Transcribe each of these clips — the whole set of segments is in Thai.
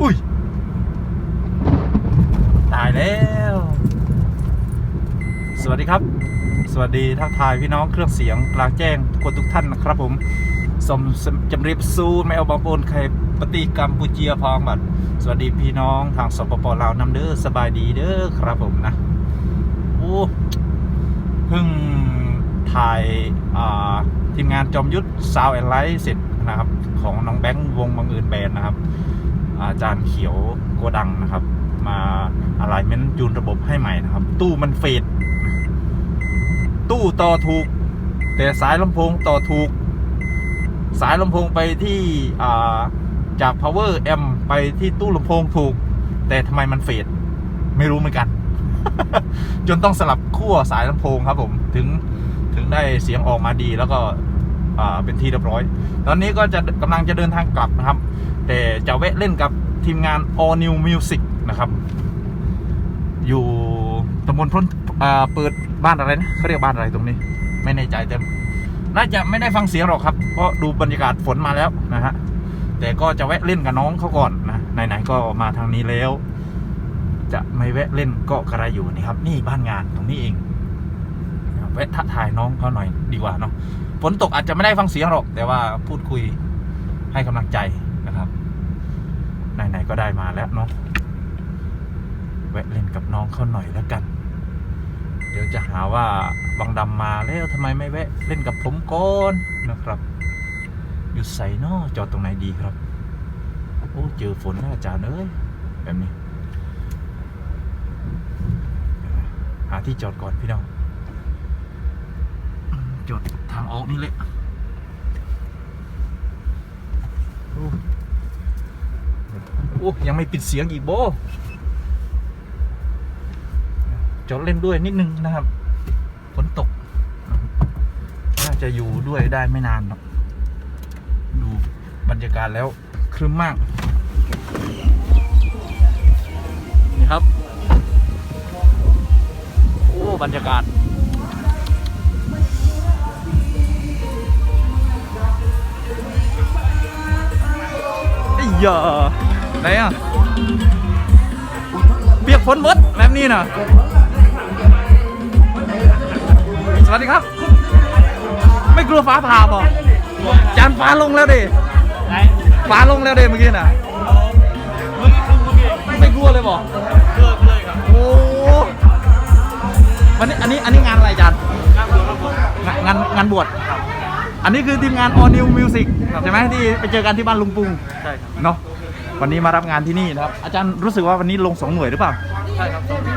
อุ้ย ตายแล้ว สวัสดีครับ สวัสดีทักทายพี่น้องเครื่องเสียงกลางแจ้งทุกคนทุกท่านนะครับผม สมจำเรียบสู้ไม่เอาบางปนใครปฏิกัมพูเจียพองบัด สวัสดีพี่น้องทางสปปลาวนำเด้อสบายดีเด้อครับผมนะ โอ้เพิ่งถ่ายาทีมงานจอมยุทธซาวแอนไลท์เสร็จนะครับ ของน้องแบงค์วงบังเอิญแบนนะครับ อาจารย์เขียวโกดังนะครับ มาอะไรเมนจูนระบบให้ใหม่นะครับ ตู้มันเฟดตู้ต่อถูก แต่สายลำโพงต่อถูก สายลำโพงไปที่จาก power m ไปที่ตู้ลำโพงถูก แต่ทำไมมันเฟดไม่รู้เหมือนกัน จนต้องสลับขั้วสายลำโพงครับผมถึงถึงได้เสียงออกมาดีแล้วก็ เป็นที่เรียบร้อย ตอนนี้ก็จะกำลังจะเดินทางกลับนะครับ แต่จะแวะเล่นกับทีมงาน All New Music นะครับ อยู่ตำบลพ้นอ่าเปิดบ้านอะไรนะเขาเรียกบ้านอะไรตรงนี้ ไม่แน่ใจแต่น่าจะไม่ได้ฟังเสียงหรอกครับ เพราะดูบรรยากาศฝนมาแล้วนะฮะ แต่ก็จะแวะเล่นกับน้องเขาก่อนนะไหนๆก็มาทางนี้แล้ว จะไม่แวะเล่นก็กระไรอยู่นี่ครับ นี่บ้านงานตรงนี้เอง แวะทักทายน้องเขาหน่อยดีกว่าเนาะฝนตกอาจจะไม่ได้ฟังเสียงหรอก แต่ว่าพูดคุยให้กำลังใจนะครับไหนๆก็ได้มาแล้วเนาะแวะเล่นกับน้องเขาหน่อยแล้วกัน เดี๋ยวจะหาว่าบังดำมาแล้วทำไมไม่แวะเล่นกับผมก่อนนะครับอยู่ใส่นอจอดตรงไหนดีครับ โอ้เจอฝนแล้วอาจารย์เอ้ยแบบนี้ หาที่จอดก่อนพี่น้อง จอดทางออกนี่เลยโอ้โอ้ยังไม่ปิดเสียงอีกโบจอดเล่นด้วยนิดนึงนะครับฝนตก น่าจะอยู่ด้วยได้ไม่นานหรอกดูบรรยากาศแล้วครึ้มมาก นี่ครับ โอ้ บรรยากาศ อ้ยาไหนอะ เปียกฝนมดแบบนี้น่ะ สวัสดีครับ ไม่กลัวฟ้าผ่าบ่จานฟ้าลงแล้วดิฟ้าลงแล้วดิเมื่อกี้น่ะ ไม่กลัวเลยบ่เลิกเลยครับ โอ้วันนี้อันนี้อันนี้งานอะไรจารย์ข้ามหัวครับผมงานงานงานบวช อันนี้คือทีมงาน All New Music ใช่ไหมที่ไปเจอกันที่บ้านลุงปุงใช่ครับ เนาะวันนี้มารับงานที่นี่นะครับ อาจารย์รู้สึกว่าวันนี้ลงสองหน่วยหรือเปล่า ใช่ครับสองที่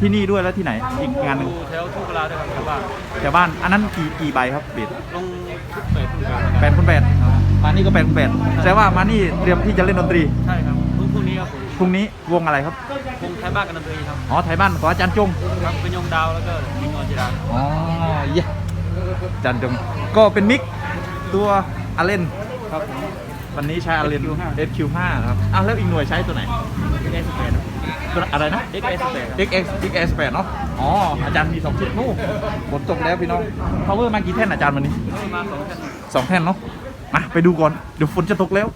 ที่นี่ด้วยแล้วที่ไหนอีกงานหนึ่งดูแถวทุกเวลาด้วยครับแถวบ้านแถวบ้านอันนั้นกี่กี่ใบครับเบียดลงทุกเปิดทุกเปิดแปดคนแปดมานี่ก็แปดคนแปดแสดงว่ามานี่เตรียมที่จะเล่นดนตรีใช่ครับพรุ่งพรุ่งนี้ครับผมพรุ่งนี้วงอะไรครับวงไทยบ้านกันดนตรีครับอ๋อไทยบ้านของอาจารย์จงครับเป็นยงดาวแล้วก็ยิงออนจิราอ๋อเย้อา จันจงก็เป็นมิกตัวอาเลนครับวันนี้ใช้อาเลน SQ5 SQ5 ครับอ้าวแล้วอีกหน่วยใช้ตัวไหน XS8 ตัวอะไรนะ XS8 XX XS8 เนาะอ๋ออาจารย์มีสองชุดนู่นผมจบแล้วพี่น้อง power มากี่แท่นอาจารย์วันนี้มาสองแท่นสองแท่นเนาะมาไปดูก่อนเดี๋ยวฝนจะตกแล้ว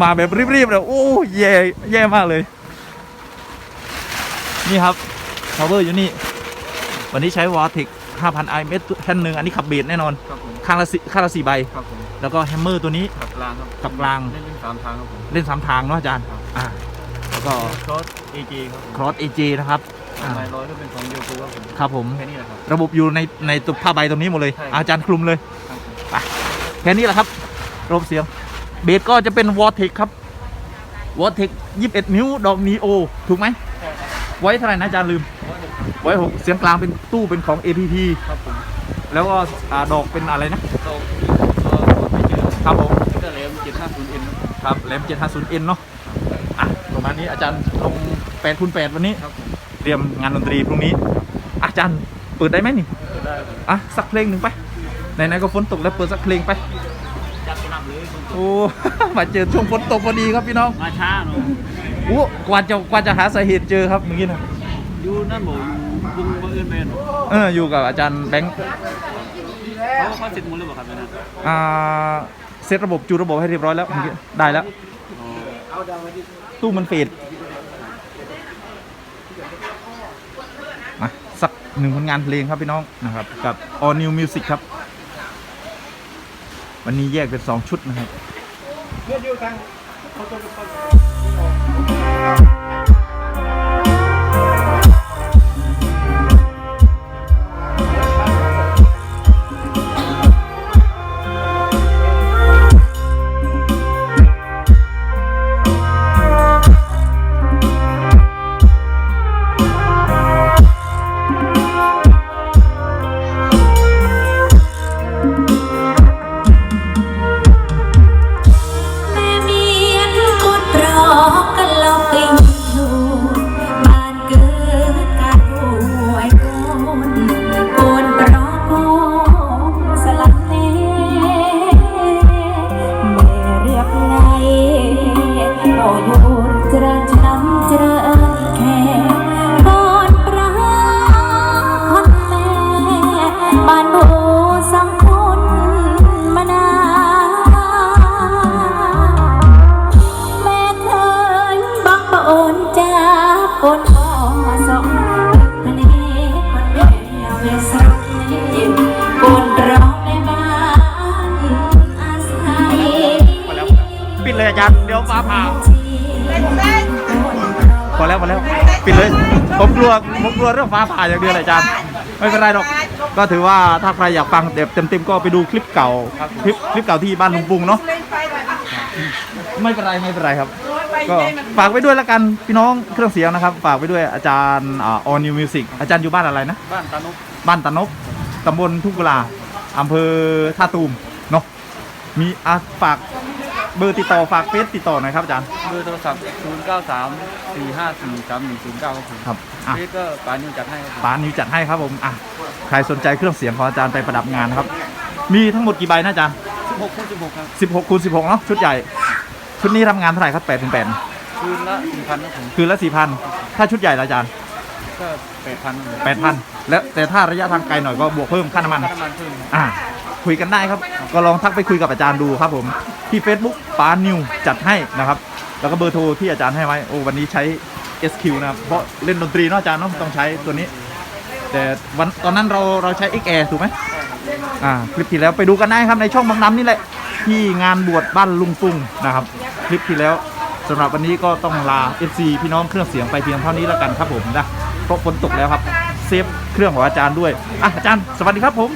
มาแบบรีบๆเลยโอ้แย่แย่มากเลย นี่ครับ power อยู่นี่ วันนี้ใช้ Vortex 5,000 i เมตรแท่นหนึ่งอันนี้ขับเบรดแน่นอน ครับผมข้างละสิข้างละสี่ใบ ครับผมแล้วก็แฮมเมอร์ตัวนี้ ขับกลางครับขับกลาง เล่นเป็สามทางครับผมเล่นสามทางเนาะอาจารย์อ่าแล้วก็ครอสเอจครับครอสเอจนะครับอ่าร้อยก็เป็นของเดียวกูครับผมครับผม แค่นี้แหละครับ ระบบอยู่ในในตัวผ้าใบตรงนี้หมดเลยอาจารย์คลุมเลยไปแค่นี้แหละครับระบบเสียง เบรสก็จะเป็นวอเทคครับวอเทค21 นิ้วดอกนีโอ ถูกไหม ไว้เท่าไหร่นะอาจารย์ลืม ไว้หกเสียงกลางเป็นตู้เป็นของ APP ครับผมแล้วก็อ่าดอกเป็นอะไรนะเราเอ่อไม่เจอครับผมก็เลยเจ็ดห้าศูนย์เอ็นครับแหลม 750N เนาะอะประมาณนี้อาจารย์ลง8คูณ8วันนี้ ครับผมเตรียมงานดนตรีพรุ่งนี้ อาจารย์เปิดได้ไหมนี่ก็ได้ครับอะสักเพลงหนึ่งไปไหนๆก็ฝนตกแล้วเปิดสักเพลงไปจัดกระหน่ำเลยคุณโอ้ มาเจอช่วงฝนตกพอดีครับพี่น้องมาช้าเนาะโอ้กว่าจะกว่าจะหาสาเหตุเจอครับเมื่อกี้นะ อยู่นั่นบอกอยู่วงบังเอิญเป็นเอออยู่กับอาจารย์แบงค์เขาเขาเสร็จหมดเลยบอกครับเนี่ยนะอ่าเซตระบบจูนระบบให้เรียบร้อยแล้วเมื่อกี้ได้แล้ว อ๋อตู้มันปิดมาสักหนึ่งผลงานเพลงครับพี่น้องนะครับ กับ All New Music ครับ วันนี้แยกเป็นสองชุดนะครับแจริญช้ำเจริญแค่ก่อนปราคนแม่บ้านโบสังคนมานานแม่เคยบังปะโอนจ้าปนออกมาสองทะเลคนแม่เวสรปนร้องในบ้านอาศัย ปิดเลยอาจารย์เดี๋ยวฟ้าผ่า อแล้วพอแล้วปิดเลย ผมกลัวผมกลัวเรื่องฟ้าผ่าอย่างเดียวเลยอาจารย์ไม่เป็นไรหรอกก็ถือว่าถ้าใครอยากฟังเต็มๆก็ไปดูคลิปเก่าคลิปคลิปเก่าที่บ้านลุงปุงเนาะไม่เป็นไรไม่เป็นไรครับ ก็ฝากไว้ด้วยละกันพี่น้องเครื่องเสียงนะครับ ฝากไว้ด้วยอาจารย์อ่า All New Music อาจารย์อยู่บ้านอะไรนะ บ้านตานุกบ้านตะนบตำบลทุ่งกุลาอำเภอท่าตูมเนาะมีอะฝาก เบอร์ติดต่อฝากเฟซติดต่อหน่อยครับอาจารย์ เบอร์โทรศัพท์ 0 9 3 4 5 4 3 1 0 9ครับผมครับอะ เฟซก็ปานิวจัดให้ครับผมปานนิวจัดให้ครับผมอะใครสนใจเครื่องเสียงของอาจารย์ไปประดับงานนะครับ มีทั้งหมดกี่ใบนะอาจารย์16คูณ16ครับ16คูณ16เนาะชุดใหญ่ ชุดนี้ทำงานเท่าไหร่ครับ8เป็น8คืนละ4,000ครับผมคืนละ4,000 ถ้าชุดใหญ่ละอาจารย์ก็8,000ครับผม8,000 แล้วแต่ถ้าระยะทางไกลหน่อยก็บวกเพิ่มค่าน้ำมัน ค่าน้ำมันเพิ่มครับอ่า คุยกันได้ครับ ก็ลองทักไปคุยกับอาจารย์ดูครับผมที่ Facebook ปานิวจัดให้นะครับ แล้วก็เบอร์โทรที่อาจารย์ให้ไว้โอ้วันนี้ใช้ SQ นะครับเพราะเล่นดนตรีเนาะอาจารย์เนาะต้องใช้ตัวนี้ แต่วันตอนนั้นเราเราใช้ XR ถูกไหมอ่าคลิปที่แล้วไปดูกันได้ครับในช่องบางน้ำนี่แหละ ที่งานบวชบ้านลุงปุงนะครับ คลิปที่แล้วสำหรับวันนี้ก็ต้องลา FC พี่น้องเครื่องเสียงไปเพียงเท่านี้แล้วกันครับผมนะเพราะฝนตกแล้วครับ เซฟเครื่องของอาจารย์ด้วยอะอาจารย์สวัสดีครับผม